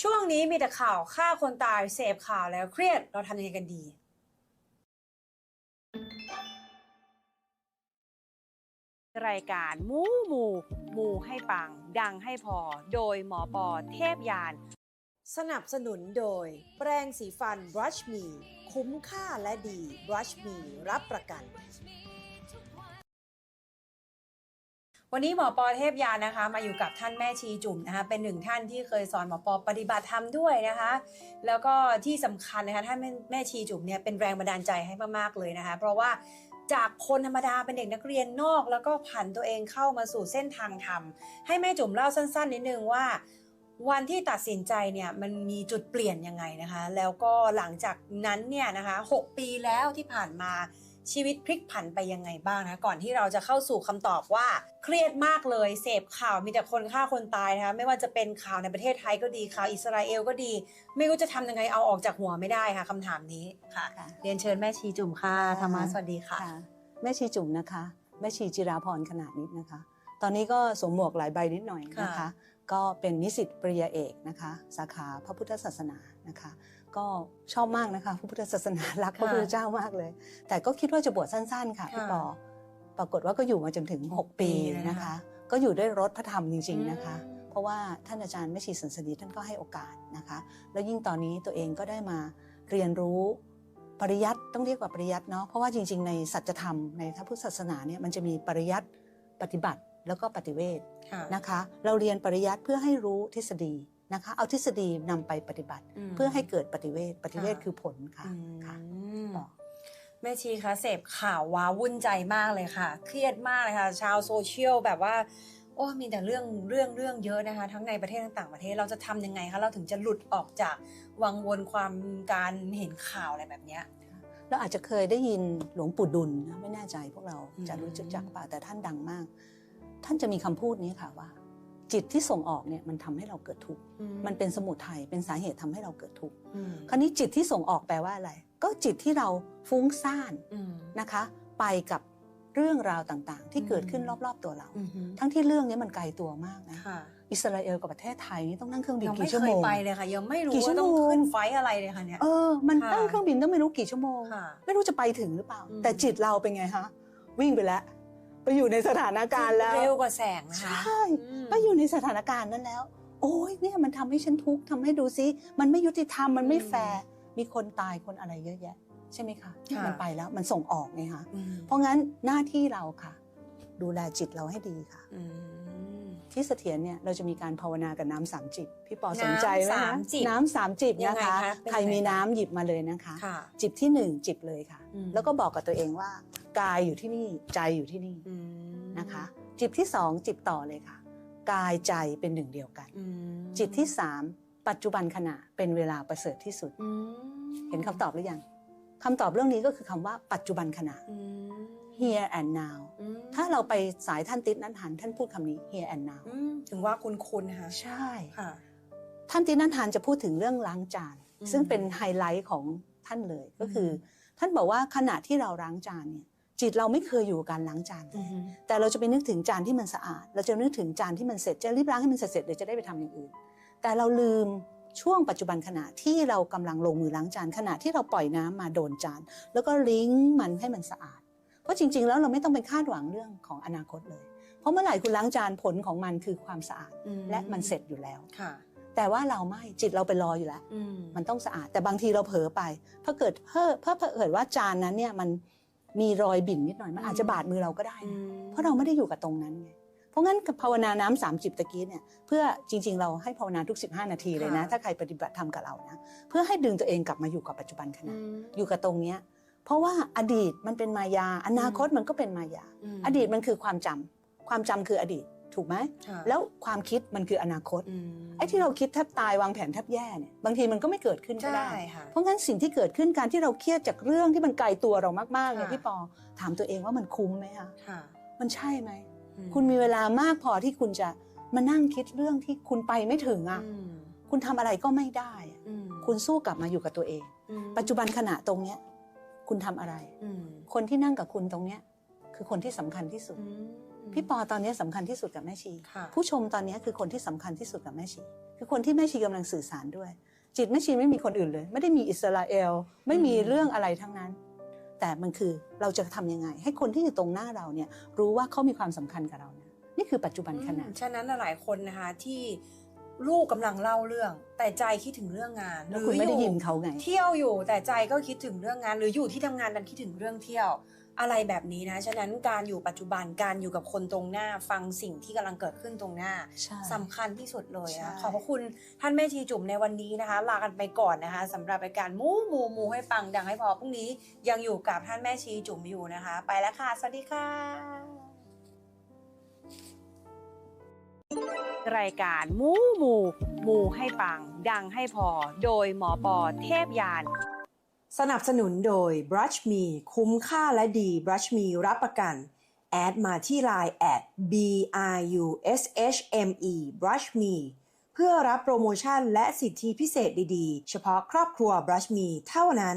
ช่วงนี้มีแต่ข่าวฆ่าคนตายเสพข่าวแล้วเครียดเราทำยังไงกันดี รายการมูหมูหมูให้ปัง ดังให้พอ โดยหมอปอเทพยาน สนับสนุนโดย แปรงสีฟัน Brush Me คุ้มค่าและดี Brush Me รับประกัน วันนี้หมอปอเทพยานนะคะ มาอยู่กับท่านแม่ชีจุ่มนะคะ เป็นหนึ่งท่านที่เคยสอนหมอปอปฏิบัติธรรมด้วยนะคะ แล้วก็ที่สำคัญนะคะท่านแม่ชีจุ่มเนี่ยเป็นแรงบันดาลใจให้มากๆเลยนะคะ เพราะว่าจากคนธรรมดาเป็นเด็กนักเรียนนอก แล้วก็ผันตัวเองเข้ามาสู่เส้นทางธรรมให้แม่จุ่มเล่าสั้น ๆ นิดนึงว่า วันที่ตัดสินใจเนี่ยมันมีจุดเปลี่ยนยังไงนะคะ แล้วก็หลังจากนั้นเนี่ยนะคะ 6 ปีแล้วที่ผ่านมา ชีวิตพลิกผันไปยังไงบ้างนะก่อนที่เราจะเข้าสู่คำตอบว่าเครียดมากเลยเสพข่าวมีแต่คนฆ่าคนตายนะคะไม่ว่าจะเป็นข่าวในประเทศไทยก็ดีข่าวอิสราเอลก็ดี ไม่รู้จะทำยังไงเอาออกจากหัวไม่ได้ค่ะคำถามนี้ค่ะค่ะ เรียนเชิญแม่ชีจุ่มค่ะธรรมะสวัสดีค่ะค่ะแม่ชีจุ๋มนะคะ แม่ชีจิราพรขนาดนิดนะคะ ตอนนี้ก็สวมหมวกหลายใบนิดหน่อยนะคะค่ะก็เป็นนิสิตปริญญาเอกนะคะ สาขาพระพุทธศาสนานะคะ ก็ชอบมากนะคะพระพุทธศาสนารักพระพุทธเจ้ามากเลย แต่ก็คิดว่าจะบวชสั้น ๆ ค่ะพี่ปอปรากฏว่าก็อยู่มาจนถึง 6 ปีนะคะ ก็อยู่ด้วยรถพระธรรมจริง ๆนะคะ เพราะว่าท่านอาจารย์แม่ชีสันสนีท่านก็ให้โอกาสนะคะ แล้วยิ่งตอนนี้ตัวเองก็ได้มาเรียนรู้ปริยัติต้องเรียกว่าปริยัติเนาะเพราะว่าจริง ๆ ในสัจธรรมในพระพุทธศาสนาเนี่ยมันจะมีปริยัติปฏิบัติแล้วก็ปฏิเวทค่ะนะคะ เราเรียนปริยัติเพื่อให้รู้ทฤษฎี นะคะเอาทฤษฎีนำไปปฏิบัติมเพื่อให้เกิดปฏิเวทปฏิเวทค่ะคือผลค่ะอืมค่ะแม่ชีคะเสพข่าวว้าวุ่นใจมากเลยค่ะ เครียดมากเลยค่ะ ชาวโซเชียลแบบว่าโอ้มีแต่เรื่องเรื่องเรื่องเยอะนะคะ ทั้งในประเทศทั้งต่างประเทศเราจะทำยังไงคะเราถึงจะหลุดออกจากวังวนความการเห็นข่าวอะไรแบบเนี้ยเราอาจจะเคยได้ยินหลวงปู่ดุลนะไม่แน่ใจพวกเราอืมจะรู้จักเปล่าแต่ท่านดังมาก ท่านจะมีคำพูดนี้ค่ะว่า จิตที่ส่งออกเนี่ยมันทำให้เราเกิดทุกข์มันเป็นสมุทัยเป็นสาเหตุทำให้เราเกิดทุกข์อืมคราวนี้จิตที่ส่งออกแปลว่าอะไร ก็จิตที่เราฟุ้งซ่านอืมนะคะ ไปกับเรื่องราวต่างๆ ที่อืมเกิดขึ้นรอบๆตัวเราอืมฮึทั้งที่เรื่องนี้มันไกลตัวมากนะค่ะอิสราเอลกับประเทศไทยนี่ต้องนั่งเครื่องบินยังไม่กี่ชั่วเคโมยงไปเลยค่ะยังไม่รู้กี่ชั่ว่าวโมต้องงขึ้นไฟล์อะไรเลยค่ะเนี่ยเออมันค่ะนั่งเครื่องบินต้องไม่รู้กี่ชั่วโมงค่ะไม่รู้จะไปถึงหรือเปล่าอืมแต่จิตเราเป็นไงฮะวิ่งไปแล้ว ไปอยู่ในสถานการณ์แล้วเร็วกว่าแสงนะใชคะ่มไปอยู่ในสถานการณ์นั้นแล้ว โอ้ยเนี่ยมันทำให้ฉันทุกข์ทำให้ดูซิมันไม่ยุติธรรมมันไม่อืมแฟร์มีคนตายคนอะไรเยอะแยะ ใช่ไหมคะค่ะมันไปแล้วมันส่งออกไงคะอืมเพราะงั้นหน้าที่เราค่ะ ดูแลจิตเราให้ดีค่ะอืม ที่เสถียรเนี่ยเราจะมีการภาวนากับน้ำสามจิบพี่ปอสนใจไหมน้ำสาคะมจิบน้ำสามจิบยังนะไงคะคะเป็นใครยังไงมีคะน้ำหยิบมาเลยนะคะค่ะจิบที่หนึ่งจิบเลยค่ะอืมแล้วก็บอกกับตัวเองว่ากายอยู่ที่นี่ใจอยู่ที่นี่อืมนะคะ จิบที่สองจิบต่อเลยค่ะ กายใจเป็นหนึ่งเดียวกันอืมจิตที่สามปัจจุบันขณะเป็นเวลาประเสริฐที่สุดอืมเห็นคำตอบหรือยังคำตอบเรื่องนี้ก็คือคำว่าปัจจุบันขณะอืม here and now อืมถ้าเราไปสายท่านติดนั้นหันท่านพูดคำนี้ here and now อืมถึงว่าคุณคุณนะคะใช่ค่ะท่านติดนั้นหันจะพูดถึงเรื่องล้างจานอืมซึ่งเป็นไฮไลท์ของท่านเลยก็คืออท่านบอกว่าขณะที่เราล้างจานเนี่ยจิตเราไม่เคยอยู่กับการล้างจานเลอืยมแต่เราจะไปนึกถึงจานที่มันสะอาด เราจะนึกถึงจานที่มันเสร็จจะรีบล้างให้มันเสร็จๆเดี๋ยวจะได้ไปทำอย่างอื่น แต่เราลืมช่วงปัจจุบันขณะที่เรากำลังลงมือล้างจานขณะที่เราปล่อยน้ำมาโดนจาน แล้วก็ลิงก์มันให้มันสะอาด เพราะจริง ๆ แล้วเราไม่ต้องไปคาดหวังเรื่องของอนาคตเลย เพราะเมื่อไหร่คุณล้างจานผลของมันคือความสะอาดอืมและมันเสร็จอยู่แล้วค่ะ แต่ว่าเราไม่จิตเราไปรออยู่แล้วอืมมันต้องสะอาด แต่บางทีเราเผลอไปเพราะเกิดเพ้อเพ้อเผอิญว่าจานนั้นเนี่ยมันมีรอยบิ่นนิดหน่อยมันอาจจะบาดมือเราก็ได้อืนะมเพราะเราไม่ได้อยู่กับตรงนั้นไงเพราะงั้นกับภาวนาน้ำสามจิบตะกี้เนี่ยเพื่อจริง ๆ เราให้ภาวนาทุก 15 นาทีเลยนะค่ะถ้าใครปฏิบัติธรรมกับเรานะ เพื่อให้ดึงตัวเองกลับมาอยู่กับปัจจุบันขอืณะมอยู่กับตรงเนี้ย เพราะว่าอดีตมันเป็นมายา อนาคตมันก็เป็นมายามอดีตมันคือความจำความจำคืออดีตถูกไหมค่ะแล้วความคิดมันคืออนาคตอืมไอ้ที่เราคิดแทบตายวางแผนแทบแย่เนี่ยบางทีมันก็ไม่เกิดขึ้นก็ใช่ได้ค่ะเพราะงั้นสิ่งที่เกิดขึ้นการที่เราเครียดจากเรื่องที่มันไกลตัวเรามากๆเนี่ยค่ะพี่ปอถามตัวเองว่ามันคุ้มไหมคะค่ะมันใช่ไหมอืคุณมีเวลามากพอที่คุณจะมานั่งคิดเรื่องที่คุณไปไม่ถึงอะอืมคุณทำอะไรก็ไม่ได้อะอืมคุณสู้กลับมาอยู่กับตัวเองอืมปัจจุบันขณะตรงเนี้ย คุณทำอะไรอืมคนที่นั่งกับคุณตรงเนี้ย คือคนที่สำคัญที่สุดอืมพี่ปอตอนนี้สำคัญที่สุดกับแม่ชีค่ะผู้ชมตอนนี้คือคนที่สำคัญที่สุดกับแม่ชี คือคนที่แม่ชีกำลังสื่อสารด้วย จิตแม่ชีไม่มีคนอื่นเลย ไม่ได้มีอิสราเอล ไม่มีอืมเรื่องอะไรทั้งนั้น แต่มันคือเราจะทำยังไง ให้คนที่อยู่ตรงหน้าเราเนี่ยรู้ว่าเขามีความสำคัญกับเราเนี่ยนี่คือปัจจุบันขณะอืมฉะนั้นน่ะหลายคนนะคะที่ ลูกกำลังเล่าเรื่อง แต่ใจคิดถึงเรื่องงานแล้วคุณไม่ได้ยินเขาไง เที่ยวอยู่แต่ใจก็คิดถึงเรื่องงาน หรืออยู่ที่ทำงานดันคิดถึงเรื่องเที่ยว อะไรแบบนี้นะฉะนั้นการอยู่ปัจจุบันการอยู่กับคนตรงหน้าฟังสิ่งที่กำลังเกิดขึ้นตรงหน้าใช่สำคัญที่สุดเลยใช่นะขอบพระคุณท่านแม่ชีจุ๋มในวันนี้นะคะ ลากันไปก่อนนะคะสำหรับรายการมูมูมูให้ปังดังให้พอพรุ่งนี้ยังอยู่กับท่านแม่ชีจุ๋มอยู่นะคะ ไปแล้วค่ะสวัสดีค่ะ รายการ มูมูมูให้ปัง ดังให้พอ โดยหมอปอเทพยาน สนับสนุนโดย Brush Me คุ้มค่าและดี Brush Me รับประกัน แอดมาที่ Line แอด B R U S H M E Brush Me เพื่อรับโปรโมชั่นและสิทธิพิเศษดีๆ เฉพาะครอบครัว Brush Me เท่านั้น